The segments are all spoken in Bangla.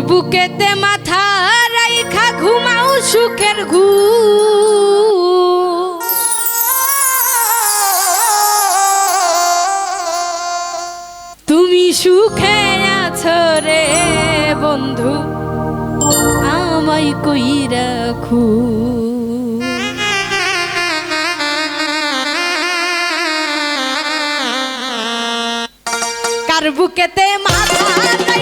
বুকেতে মাথা রাইখা ঘুমাও সুখের ঘু তুমি সুখে আছো রে বন্ধু, আমায় কই রাখু কার বুকেতে মাথা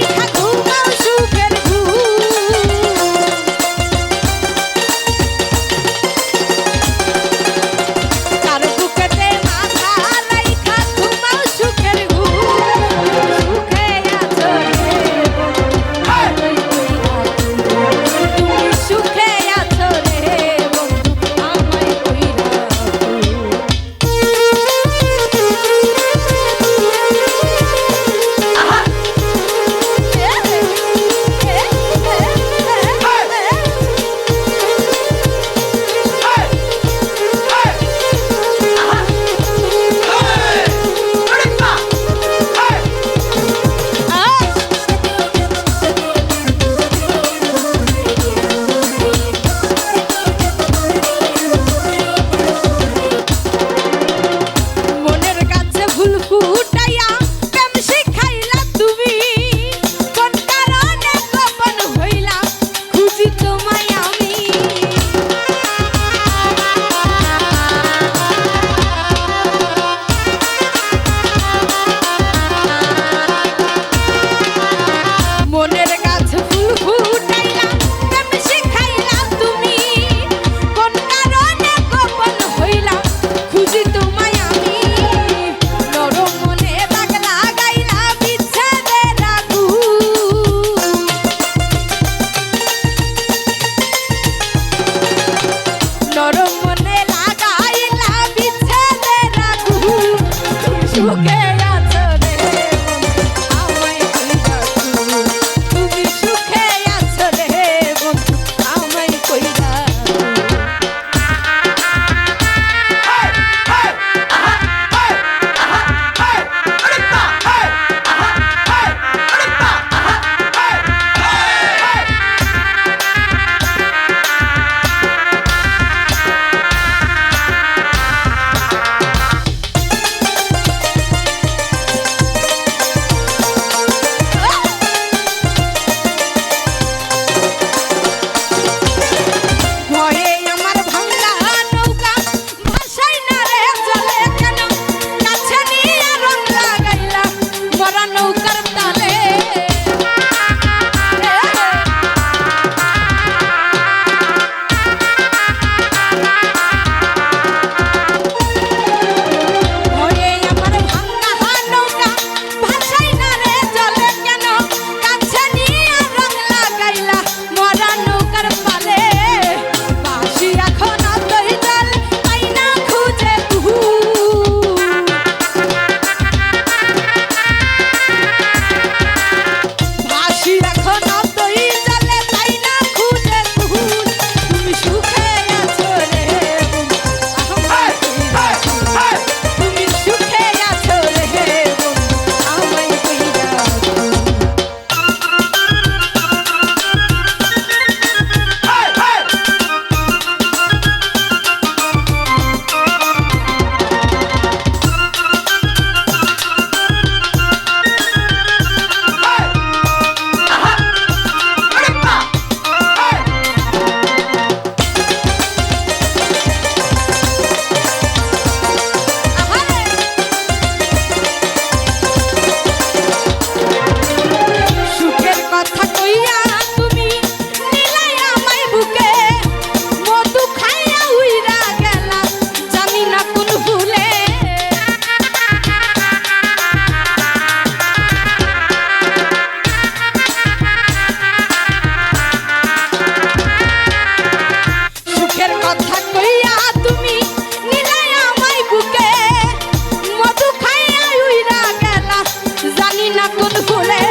নাকুল খুলে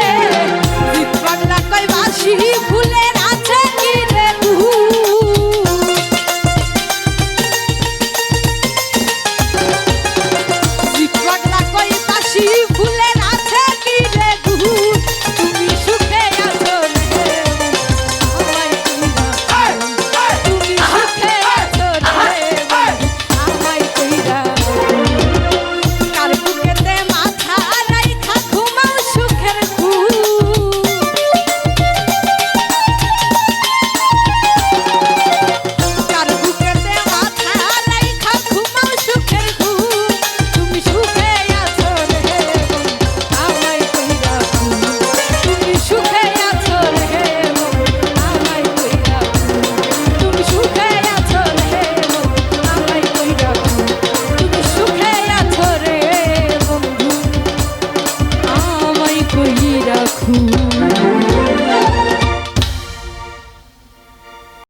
পাগলা কই বাসি